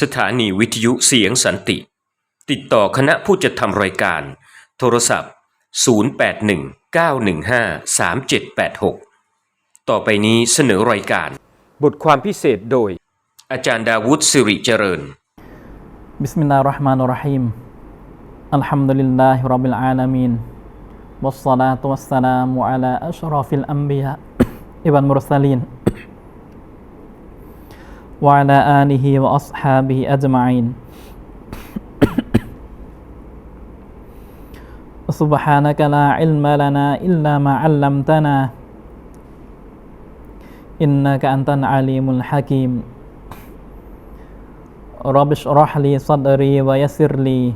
สถานีวิทยุเสียงสันติ ติดต่อคณะผู้จัดทำรายการ โทรศัพท์ 0819153786 ต่อไปนี้เสนอรายการ บทความพิเศษโดย อาจารย์ดาวุฒิสิริเจริญ بسم الله الرحمن الرحيم الحمد لله رب العالمين والصلاة والسلام على أشرف الأنبياء والمرسلين وعلى آله وأصحابه أجمعين. سبحانك لا علم لنا إلا ما علمتنا. إنك أنت العليم الحكيم. رب اشرح لي صدري ويسر لي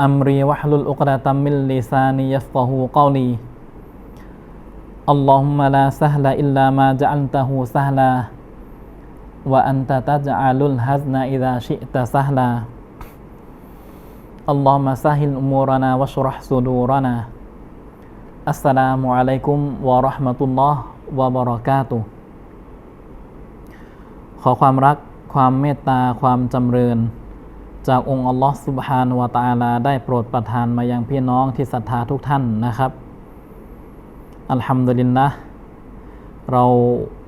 أمري واحلل عقدة من لساني يفقه قولي. اللهم لا سهل إلا ما جعلته سهلا. วะอันตะตัจอาลุลฮัซนาอิดาชิตะซาฮลาอัลลอฮ์มะซาฮิลอุมูรนาวะชรห์ซูดูรนาอัสสลามุอะลัยกุมวะราะห์มะตุลลอฮ์วะบะเราะกาตุขอความรักความเมตตาความจำเริญ จากองค์อัลลอฮ์สุบฮานวะตาลา ได้โปรดประทานมายังพี่น้องที่ศรัทธาทุกท่านนะครับ อัลฮัมดุลิลละเรา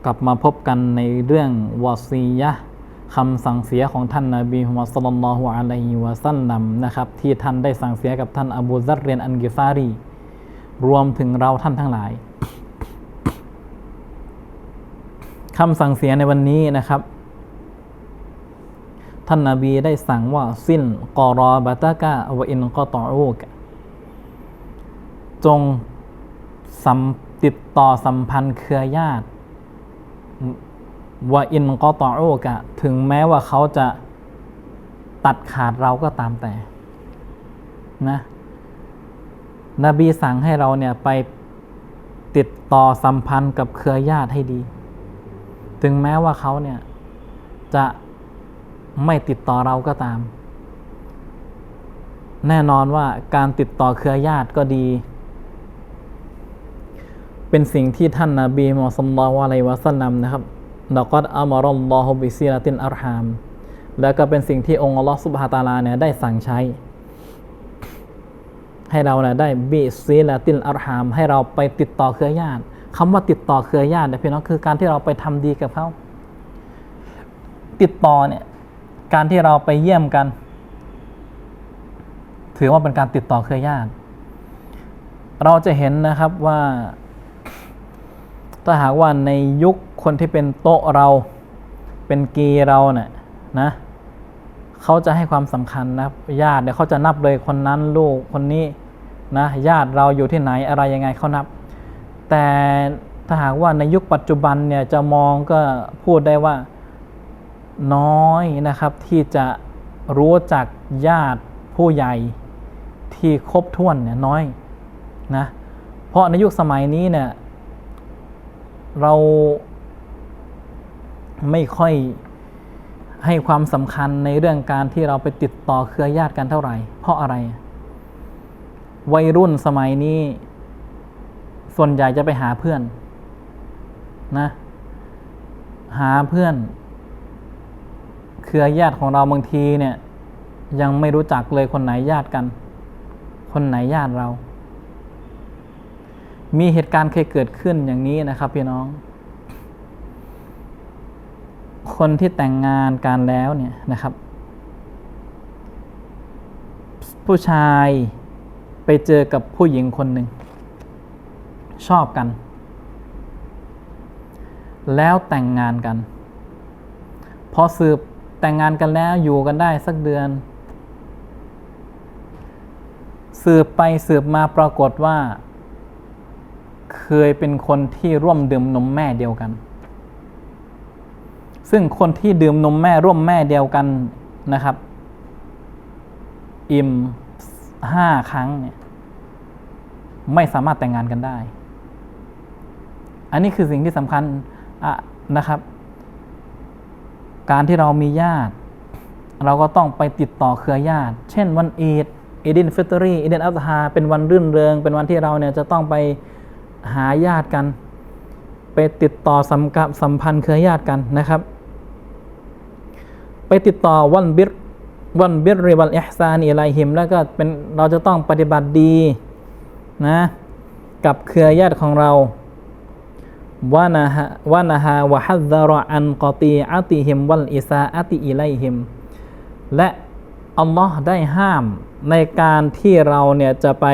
กลับมาพบกันในเรื่องวาซียะคำสั่งเสียของท่านนาบีมุฮัมมัดศ็อลลัลลอฮุอะลัยฮิวะซัลลัมนะครับที่ท่านได้สั่งเสียกับท่านอบูซัรเรียนอันกิฟารี รวมถึงเราท่านทั้งหลายคำสั่งเสียในวันนี้นะครับ ท่านนาบีได้สั่งว่าสิ้นกอรอบะตะกะวอินกอตออูกจงสัมติดต่อสัมพันธ์เครือญาติ วะอินกอตออูกะถึงแม้ว่าเขาจะตัดขาดเราก็ตามแต่นะนบีสั่งให้เราเนี่ยไปติดต่อสัมพันธ์กับเครือญาติให้ดี ถึงแม้ว่าเขาเนี่ยจะไม่ติดต่อเราก็ตาม แน่นอนว่าการติดต่อเครือญาติก็ดี เป็นสิ่งที่ท่านนาบีมุฮัมมัดศ็อลลัลลอฮุอะลัยฮิวะซัลลัมนะครับดะกัดอัมรัลลอฮุบิซิลาตินอัรฮาม แล้วก็เป็นสิ่งที่องค์อัลลอฮฺซุบฮาตะอาลาเนี่ยได้สั่งใช้ ให้เราเนี่ยได้บิซิลาตินอัรฮาม ให้เราไปติดต่อเครือญาติคำว่าติดต่อเครือญาติเนี่ยพี่น้องคือการที่เราไปทำดีกับเขาติดต่อเนี่ยการที่เราไปเยี่ยมกัน ถือว่าเป็นการติดต่อเครือญาติ เราจะเห็นนะครับว่า ถ้าหากว่าในยุคคนที่เป็นโต๊ะเราเป็นกีเราเนี่ยนะเขาจะให้ความสำคัญนะญาติเนี่ยเขาจะนับเลยคนนั้นลูกคนนี้นะญาติเราอยู่ที่ไหนอะไรยังไงเขานับ แต่ถ้าหากว่าในยุคปัจจุบันเนี่ยจะมองก็พูดได้ว่าน้อยนะครับที่จะรู้จักญาติผู้ใหญ่ที่ครบถ้วนเนี่ยน้อยนะเพราะในยุคสมัยนี้เนี่ย เราไม่ค่อยให้ความสำคัญในเรื่องการที่เราไปติดต่อเครือญาติกันเท่าไหร่ เพราะอะไร วัยรุ่นสมัยนี้ ส่วนใหญ่จะไปหาเพื่อนนะ หาเพื่อน เครือญาติของเราบางทีเนี่ย ยังไม่รู้จักเลยคนไหนญาติกัน คนไหนญาติเรา มีเหตุการณ์เคยเกิดขึ้นอย่างนี้นะครับพี่น้อง คนที่แต่งงานกันแล้วเนี่ยนะครับ ผู้ชายไปเจอกับผู้หญิงคนหนึ่ง ชอบกัน แล้วแต่งงานกัน พอสืบแต่งงานกันแล้วอยู่กันได้สักเดือน สืบไปสืบมาปรากฏว่า เคยเป็นคนที่ร่วมดื่มนมแม่เดียวกัน ซึ่งคนที่ดื่มนมแม่ร่วมแม่เดียวกันนะครับ อิ่มห้าครั้งเนี่ยไม่สามารถแต่งงานกันได้ อันนี้คือสิ่งที่สำคัญะนะครับ การที่เรามีญาติ เราก็ต้องไปติดต่อเครือญาติ เช่นวันอีดอีดินฟิตรีอีดินอัลฮาเป็นวันรื่นเริง เป็นวันที่เราเนี่ยจะต้องไป หาญาติกัน ไปติดต่อสัมกับสัมพันธ์เครือญาติกันนะครับ ไปติดต่อวันบิรวันบิรริวัลอิฮซานอิไลฮิม แล้วก็เป็นเราจะต้องปฏิบัติดีนะกับเครือญาติของเราวานะฮะวานะฮาวะฮัซซารออันกอตีอาติฮิมวัลอิซาอาติอิไลฮิม และอัลลอฮ์ได้ห้ามในการที่เราเนี่ยจะไป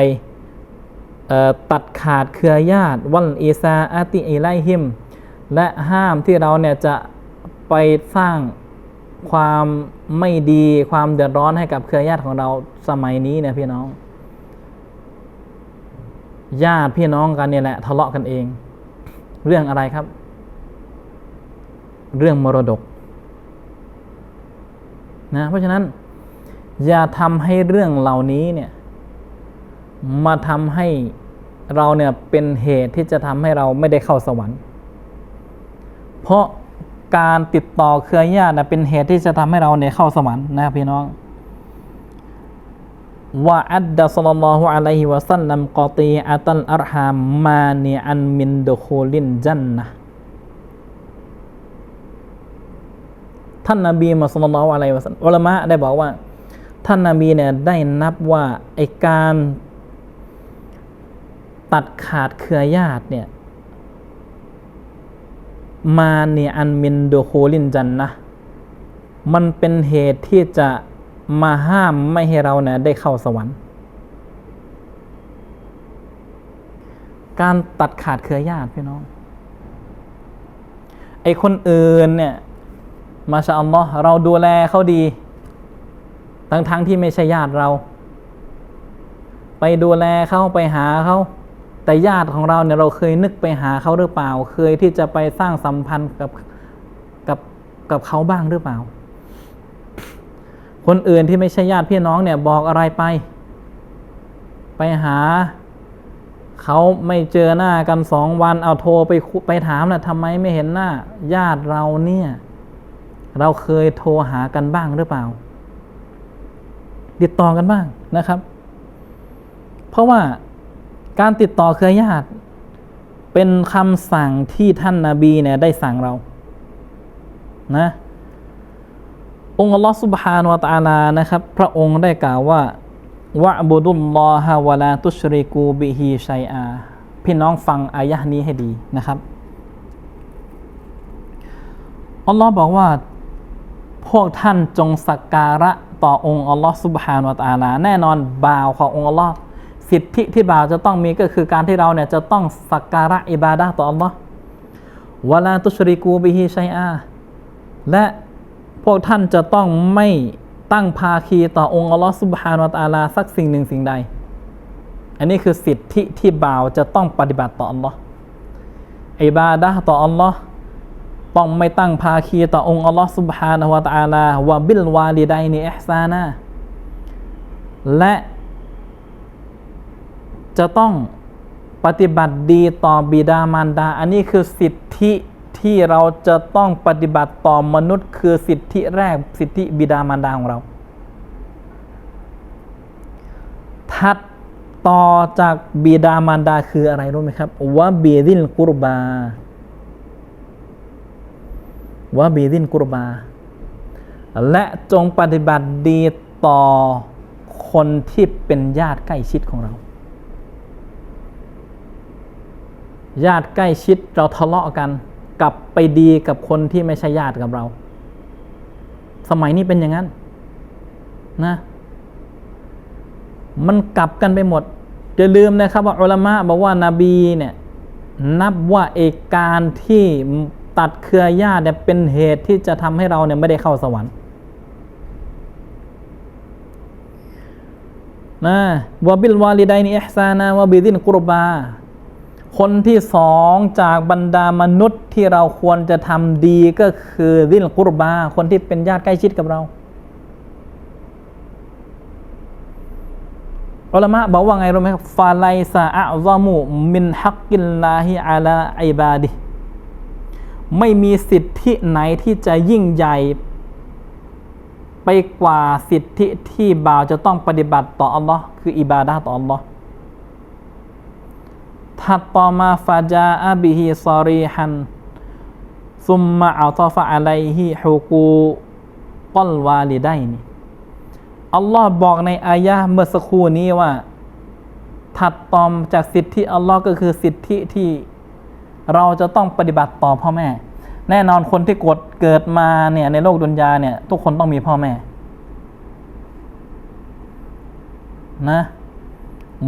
ตัดขาดเครือญาติวัลอิซาอาติอิไลฮิม และห้ามที่เราเนี่ยจะไปสร้างความไม่ดีความเดือดร้อนให้กับเครือญาติของเราสมัยนี้เนี่ยพี่น้อง ญาติพี่น้องกันเนี่ยแหละทะเลาะกันเอง เรื่องอะไรครับ เรื่องมรดกนะเพราะฉะนั้น อย่าทำให้เรื่องเหล่านี้เนี่ย มาทำให้เราเนี่ยเป็นเหตุที่จะทำให้เราไม่ได้เข้าสวรรค์ เพราะการติดต่อเครือญาตินะเป็นเหตุที่จะทำให้เราเนี่ยเข้าสวรรค์นะพี่น้องว่าอัดดะสัลลัลลอฮุอะลัยฮิวะสัลลัมกอตีอัตัลอัรฮามมาเนอันมินดุคูลินจันนะท่านนบีมุฮัมมัดศ็อลลัลลอฮุอะลัยฮิวะสัลลัมอุลมะได้บอกว่า ท่านนบีเนี่ยได้นับว่าไอการ ตัดขาดเครือญาติเนี่ยมาเนี่ยอันมินโดโคลินจันนะมันเป็นเหตุที่จะมาห้ามไม่ให้เราเนี่ยได้เข้าสวรรค์ การตัดขาดเครือญาติพี่น้อง ไอคนอื่นเนี่ย มาชาอัลลอฮ์เราดูแลเขาดี ทั้งทั้งที่ไม่ใช่ญาติเรา ไปดูแลเขาไปหาเขา แต่ญาติของเราเนี่ยเราเคยนึกไปหาเขาหรือเปล่า เคยที่จะไปสร้างสัมพันธ์กับกับกับเขาบ้างหรือเปล่า คนอื่นที่ไม่ใช่ญาติพี่น้องเนี่ยบอกอะไรไป ไปหาเขาไม่เจอหน้ากันสองวันเอาโทรไปไปถามนะทำไมไม่เห็นหน้า ญาติเราเนี่ย เราเคยโทรหากันบ้างหรือเปล่า ติดต่อกันบ้างนะครับ เพราะว่า การติดต่อเครือญาติ เป็นคำสั่งที่ท่านนาบีเนี่ยได้สั่งเรา นะ องค์อัลลอฮฺสุบฮานวะตาลานะครับ พระองค์ได้กล่าวว่าวะบุดุลลอฮะวะลาตุชริกูบิฮีชัยอา พี่น้องฟังอายะห์นี้ให้ดีนะครับ อัลลอฮ์บอกว่า พวกท่านจงสักการะต่อองค์อัลลอฮ์สุบฮานวะตาลา แน่นอนบ่าวขององค์อัลลอฮ์ สิทธิที่บ่าวจะต้องมีก็คือการที่เราเนี่ยจะต้องสักการะอิบาดะต่ออัลลอฮ์วะลาตุชริกูบิฮิชัยอา และพวกท่านจะต้องไม่ตั้งภาคีต่อองค์อัลลอฮ์สุบฮานวตาลาสักสิ่งหนึ่งสิ่งใด อันนี้คือสิทธิที่บ่าวจะต้องปฏิบัติต่ออัลลอฮ์อิบาดะต่ออัลลอฮ์ต้องไม่ตั้งภาคีต่อองค์อัลลอฮ์สุบฮานวตาลาวะบิลวาลิดัยนิอิห์ซานะและ จะต้องปฏิบัติดีต่อบิดามารดา อันนี้คือสิทธิที่เราจะต้องปฏิบัติต่อมนุษย์ คือสิทธิแรกสิทธิบิดามารดาของเรา ถัดต่อจากบิดามารดาคืออะไรรู้ไหมครับวะบีดินกุรบาวะบีดินกุรบา และจงปฏิบัติดีต่อคนที่เป็นญาติใกล้ชิดของเรา ญาติใกล้ชิดเราทะเลาะกัน กลับไปดีกับคนที่ไม่ใช่ญาติกับเรา สมัยนี้เป็นอย่างนั้น นะ มันกลับกันไปหมดอย่าลืมนะครับว่าอัลามะบอกว่านาบีเนี่ยนับว่าเอกการที่ตัดเครือญาติเนี่ยเป็นเหตุที่จะทำให้เราเนี่ยไม่ได้เข้าสวรรค์นะวบิลวาลิดัยนิอิห์ซานะวะบิดินกุรบา คนที่สองจากบรรดามนุษย์ที่เราควรจะทำดีก็คือดินกุรบา คนที่เป็นญาติใกล้ชิดกับเราอัลามะบอกว่าไงรู้ไหมครับฟาไลซาอะซอมูมินฮักกิลลาฮิอาลาอิบาดิไม่มีสิทธิไหนที่จะยิ่งใหญ่ ไปกว่าสิทธิที่บ่าวจะต้องปฏิบัติต่ออัลลอฮ์คืออิบาดะห์ต่ออัลลอฮ์ ถัดต่อมาฟาจาอาบิฮิซอรีฮันซุมมาอัลตอฟะอะลัยฮิฮุกูก้อนวาลิได้นี่อัลลอฮ์บอกในอายะห์เมื่อสักครู่นี้ว่า ถัดตอมจากสิทธิอัลลอฮ์ก็คือสิทธิที่เราจะต้องปฏิบัติต่อพ่อแม่ แน่นอนคนที่กดเกิดมาเนี่ยในโลกดุนยาเนี่ย ทุกคนต้องมีพ่อแม่ นะ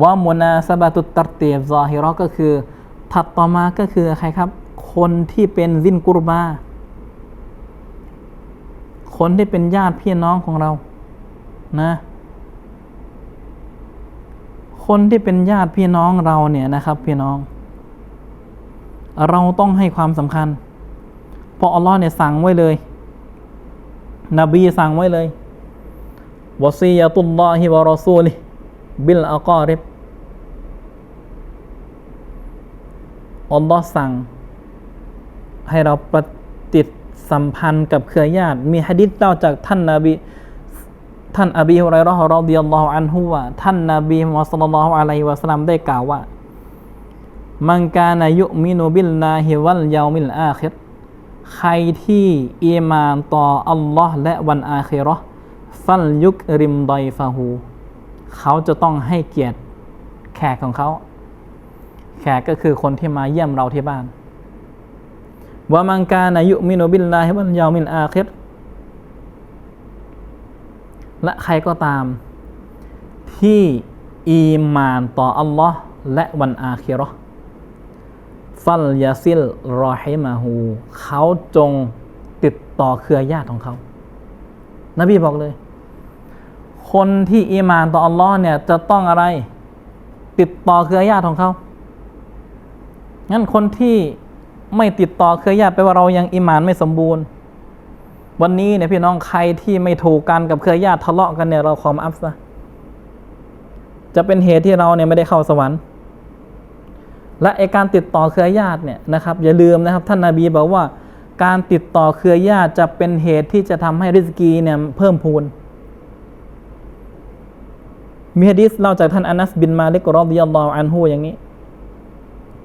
ว่ามุนาสบาตุตรเตียบซอฮิรอก็คือ ถัดต่อมาก็คือใครครับ คนที่เป็นซินกุรบา คนที่เป็นญาติพี่น้องของเรา นะ คนที่เป็นญาติพี่น้องเราเนี่ยนะครับ พี่น้อง เราต้องให้ความสำคัญ เพราะอัลลอฮ์เนี่ยสั่งไว้เลย นบีสั่งไว้เลยวะซียะตุลลอฮิวะรอซูลิฮิ บิลอักอริบอัลลอฮ์สั่ง ให้เราปฏิสัมพันธ์กับเครือญาติ มีฮะดิษเล่าจากท่านนาบีท่านอบีฮุไรราะห์รอฎิยัลลอฮุอันฮุว่าท่านนาบีมุฮัมมัดศ็อลลัลลอฮุอะลัยฮิวะซัลลัมได้กล่าวว่า มันกานายุมินุบิลลาฮิวัลยามิลอาคิรใครที่อีมานต่ออัลลอฮ์และวันอาคิราะห์ฟัลยุกริมดอยฟาหู เขาจะต้องให้เกียรติแขกของเขา แขกก็คือคนที่มาเยี่ยมเราที่บ้านว่ามังกานายุมินบิลลาฮิวัลยามิลอาคิรและใครก็ตาม ที่อีมานต่ออัลลอฮ์และวันอาคิราะห์ฟัลยาซิลรอฮิมาฮูเขาจงติดต่อเครือญาติของเขา นบีบอกเลย คนที่อีมานต่ออัลลอฮ์เนี่ยจะต้องอะไร ติดต่อเครือญาติของเขา งั้นคนที่ไม่ติดต่อเครือญาติแปลว่าเรายังอีมานไม่สมบูรณ์ วันนี้เนี่ยพี่น้องใครที่ไม่ถูกกันกับเครือญาติทะเลาะกันเนี่ยเราขอมอัพซะจะเป็นเหตุที่เราเนี่ยไม่ได้เข้าสวรรค์ และไอการติดต่อเครือญาติเนี่ยนะครับอย่าลืมนะครับท่านนาบีบอกว่า การติดต่อเครือญาติจะเป็นเหตุที่จะทำให้ริสกีเนี่ยเพิ่มพูน มีฮะดิษเล่าจากท่านอานัสบินมาลิกรอดิยัลลอฮุอันฮูอย่างนี้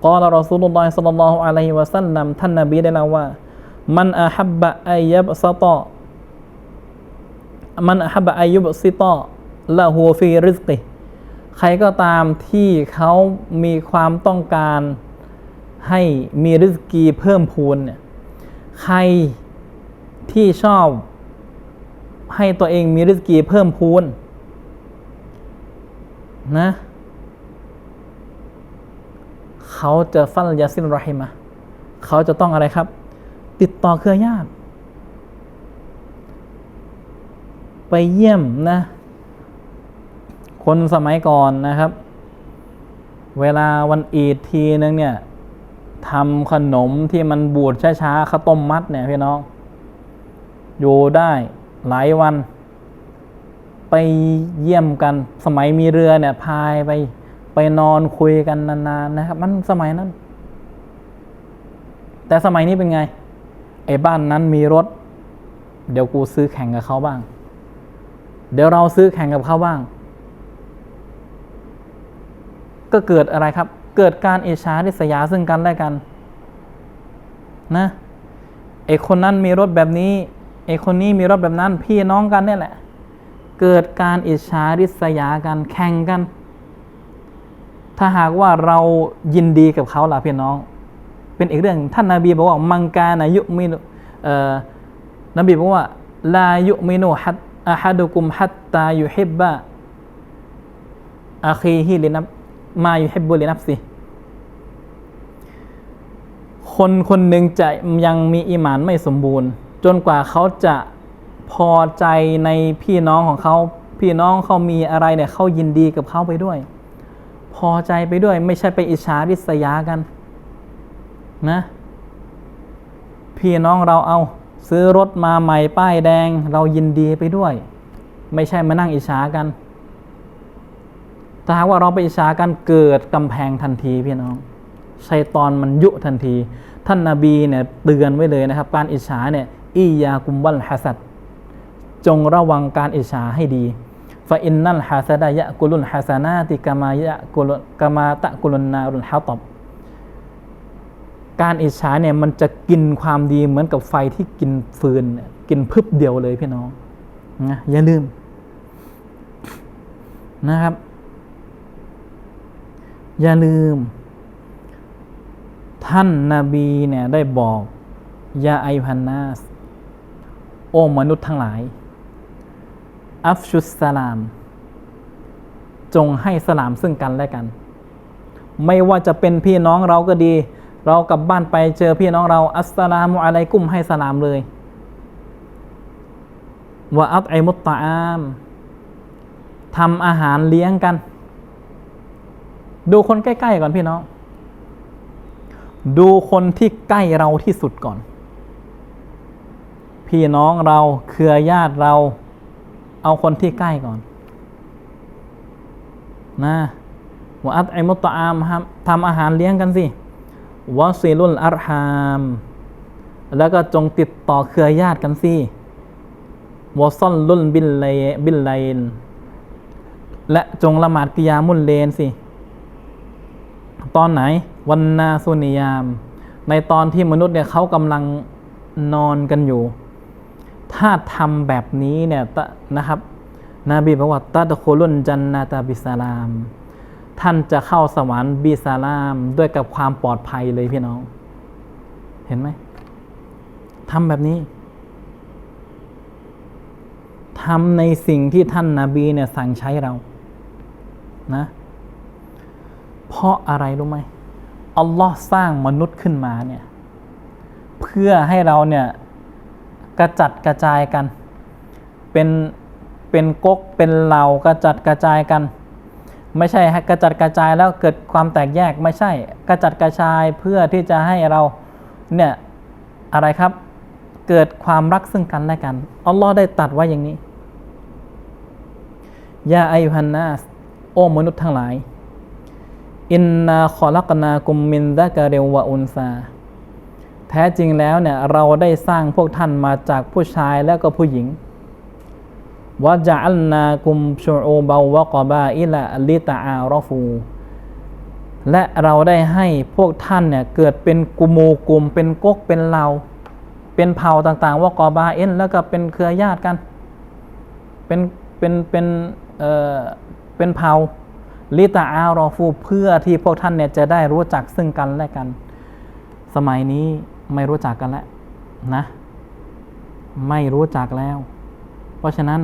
กล่าวรอซูลุลลอฮิศ็อลลัลลอฮุอะลัยฮิวะซัลลัมท่านนบีได้เล่าว่า มันอาฮับบะอายับซตอมันอาฮับบะอายุบซิตอละหัวฟีริสติใครก็ตามที่เขามีความต้องการให้มีริสกีเพิ่มพูนเนี่ยใครที่ชอบให้ตัวเองมีริสกีเพิ่มพูน นะ เขาจะฟัลยาซินรอฮิมะเขาจะต้องอะไรครับ ติดต่อเครือญาติ ไปเยี่ยมนะ คนสมัยก่อนนะครับ เวลาวันอีดทีนึงเนี่ยทำขนมที่มันบูดช้าๆข้าวต้มมัดเนี่ยพี่น้อง อยู่ได้หลายวัน ไปเยี่ยมกัน สมัยมีเรือเนี่ย พายไปไปนอนคุยกันนานๆนะครับ มันสมัยนั้น แต่สมัยนี้เป็นไง ไอ้บ้านนั้นมีรถ เดี๋ยวกูซื้อแข่งกับเขาบ้าง เดี๋ยวเราซื้อแข่งกับเขาบ้าง ก็เกิดอะไรครับ เกิดการเอชาริษยาซึ่งกันและกัน นะไอคนนั้นมีรถแบบนี้ไอคนนี้มีรถแบบนั้น พี่น้องกันเนี่ยแหละ เกิดการอิจฉาริษยากันแข่งกัน ถ้าหากว่าเรายินดีกับเขาล่ะพี่น้อง เป็นอีกเรื่องท่านนาบีบอกว่ามังกานายุมินเอ่อนบีบอกว่าลายุมินุฮัตอะฮัดุกุมฮัตตายุฮิบบะอาคีฮิลินับมายุฮิบบุลินับสิคนคนหนึ่งจะยังมีอีหมานไม่สมบูรณ์ จนกว่าเขาจะ พอใจในพี่น้องของเขา พี่น้องเขามีอะไรเนี่ยเขายินดีกับเขาไปด้วย พอใจไปด้วย ไม่ใช่ไปอิจฉาริษยากัน นะ พี่น้องเราเอาซื้อรถมาใหม่ป้ายแดง เรายินดีไปด้วย ไม่ใช่มานั่งอิจฉากันถ้าหากว่าเราไปอิจฉากันเกิดกำแพงทันทีพี่น้องชัยตอนมันยุทันที ท่านนาบีเนี่ยเตือนไว้เลยนะครับ การอิจฉาเนี่ยอียากุมวัลฮัสัด จงระวังการอิจฉาให้ดีฟาอินนัลฮัสดายะกุลุนฮัสนาติกามายะกุลกามาตะกุลนารุนฮาตอบการอิจฉาเนี่ยมันจะกินความดีเหมือนกับไฟที่กินฟืนเนี่ยกินพึบเดียวเลยพี่น้องนะอย่าลืมนะครับ อย่าลืม ท่านนาบีเนี่ยได้บอกยาไอพันนาส โอ้มนุษย์ทั้งหลาย อัฟชุสสลาม จงให้สลามซึ่งกันและกัน ไม่ว่าจะเป็นพี่น้องเราก็ดี เรากลับบ้านไปเจอพี่น้องเรา อัสสลามุอะลัยกุมให้สลามเลยว่าอัตไอมุตตะอามทำอาหารเลี้ยงกัน ดูคนใกล้ๆก่อนพี่น้อง ดูคนที่ใกล้เราที่สุดก่อน พี่น้องเราเครือญาติเรา เอาคนที่ใกล้ก่อน นะวอัตไอมุตตะอามครับทำอาหารเลี้ยงกันสิวะซีลุลอัรฮาม แล้วก็จงติดต่อเครือญาติกันสิวะซอนลุนบิลไลบิลไลนและจงละหมาดกิยามุลเลนสิ ตอนไหน วันนาสุนิยาม ในตอนที่มนุษย์เนี่ยเขากำลังนอนกันอยู่ ถ้าทำแบบนี้เนี่ยนะครับนบีบอกว่าตัดโคลุนจันนาตาบิสลาม ท่านจะเข้าสวรรค์บิสลามด้วยกับความปลอดภัยเลยพี่น้อง เห็นไหมทำแบบนี้ทำในสิ่งที่ท่านนาบีเนี่ยสั่งใช้เรา นะ เพราะอะไรรู้ไหมอัลลอฮ์สร้างมนุษย์ขึ้นมาเนี่ย เพื่อให้เราเนี่ย กระจัดกระจายกัน เป็นเป็นก๊กเป็นเหล่ากระจัดกระจายกัน ไม่ใช่กระจัดกระจายแล้วเกิดความแตกแยกไม่ใช่กระจัดกระจายเพื่อที่จะให้เราเนี่ยอะไรครับเกิดความรักซึ่งกันและกันอัลลอฮ์ได้ตัดไว้อย่างนี้ยาอายุฮันนาสโอ้มนุษย์ทั้งหลายอินนาขอลักนากุมมินดะกะเรวะอุนซา แท้จริงแล้วเนี่ยเราได้สร้างพวกท่านมาจากผู้ชายและก็ผู้หญิงวะจัลนากุมชูอูบาวะกอบาอิละลิตาอารฟู และเราได้ให้พวกท่านเนี่ยเกิดเป็นกุโมกลุ่มเป็นก๊กเป็นเราเป็นเผ่าต่างๆว่ากอบาเอ็นแล้วก็เป็นเครือญาติกัน เป็นเป็นเป็นเอ่อเป็นเผ่าลิตาอารอฟูเพื่อที่พวกท่านเนี่ยจะได้รู้จักซึ่งกันและกัน สมัยนี้ ไม่รู้จักกันแล้วนะ ไม่รู้จักแล้ว เพราะฉะนั้น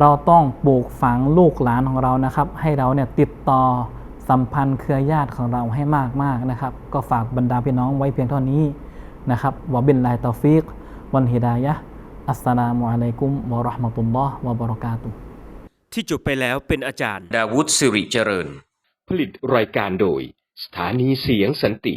เราต้องปลูกฝังลูกหลานของเรานะครับ ให้เราเนี่ยติดต่อสัมพันธ์เครือญาติของเราให้มากๆนะครับ ก็ฝากบรรดาพี่น้องไว้เพียงเท่านี้นะครับวะบิลลาฮิตอฟิกวันฮิดายะฮ์อัสสลามุอะลัยกุมวะเราะห์มะตุลลอฮ์วะบะเราะกาตุฮ์ที่จบไปแล้วเป็นอาจารย์ ดาวุฒสิริเจริญ ผลิตรายการโดย สถานีเสียงสันติ